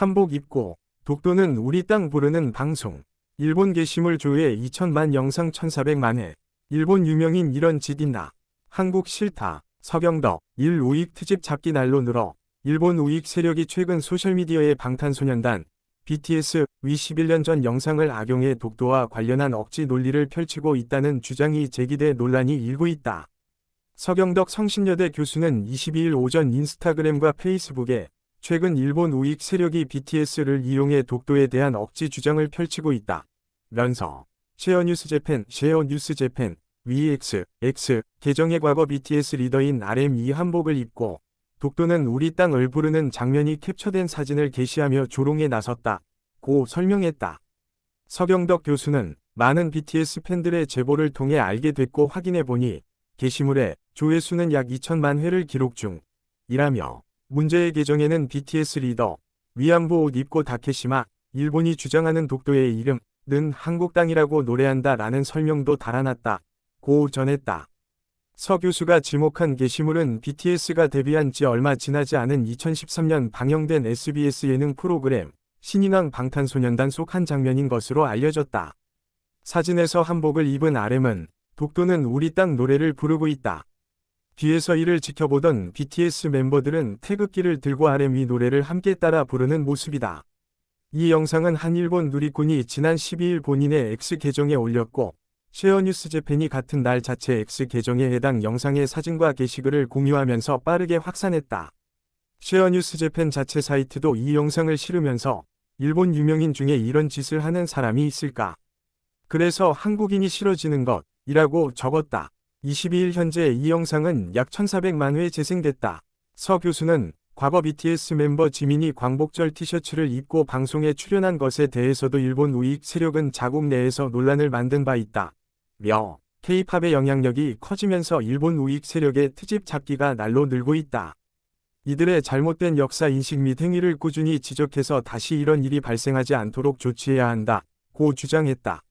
한복 입고 독도는 우리 땅 부르는 방송. 일본 게시물 조회 2천만 영상 1400만회. 일본 유명인 이런 짓 있나. 한국 싫다. 서경덕. 일 우익 트집 잡기 날로 늘어. 일본 우익 세력이 최근 소셜미디어에 방탄소년단, BTS, 위 11년 전 영상을 악용해 독도와 관련한 억지 논리를 펼치고 있다는 주장이 제기돼 논란이 일고 있다. 서경덕 성신여대 교수는 22일 오전 인스타그램과 페이스북에 최근 일본 우익 세력이 BTS를 이용해 독도에 대한 억지 주장을 펼치고 있다. 면서 쉐어뉴스 재팬, 쉐어뉴스 재팬, VX, X 계정의 과거 BTS 리더인 RM2 한복을 입고 독도는 우리 땅을 부르는 장면이 캡처된 사진을 게시하며 조롱에 나섰다. 고 설명했다. 서경덕 교수는 많은 BTS 팬들의 제보를 통해 알게 됐고 확인해 보니 게시물에 조회수는 약 2천만 회를 기록 중. 이라며 문제의 계정에는 BTS 리더 위안부 옷 입고 다케시마 일본이 주장하는 독도의 이름 는 한국 땅이라고 노래한다 라는 설명도 달아났다. 고 전했다. 서 교수가 지목한 게시물은 BTS가 데뷔한 지 얼마 지나지 않은 2013년 방영된 SBS 예능 프로그램 신인왕 방탄소년단 속 한 장면인 것으로 알려졌다. 사진에서 한복을 입은 RM은 독도는 우리 땅 노래를 부르고 있다. 뒤에서 이를 지켜보던 BTS 멤버들은 태극기를 들고 RM 이 노래를 함께 따라 부르는 모습이다. 이 영상은 한 일본 누리꾼이 지난 12일 본인의 X 계정에 올렸고 쉐어뉴스 재팬이 같은 날 자체 X 계정에 해당 영상의 사진과 게시글을 공유하면서 빠르게 확산했다. 쉐어뉴스 재팬 자체 사이트도 이 영상을 실으면서 일본 유명인 중에 이런 짓을 하는 사람이 있을까? 그래서 한국인이 싫어지는 것, 이라고 적었다. 22일 현재 이 영상은 약 1400만 회 재생됐다. 서 교수는 과거 BTS 멤버 지민이 광복절 티셔츠를 입고 방송에 출연한 것에 대해서도 일본 우익 세력은 자국 내에서 논란을 만든 바 있다. 며 K-팝의 영향력이 커지면서 일본 우익 세력의 트집 잡기가 날로 늘고 있다. 이들의 잘못된 역사 인식 및 행위를 꾸준히 지적해서 다시 이런 일이 발생하지 않도록 조치해야 한다. 고 주장했다.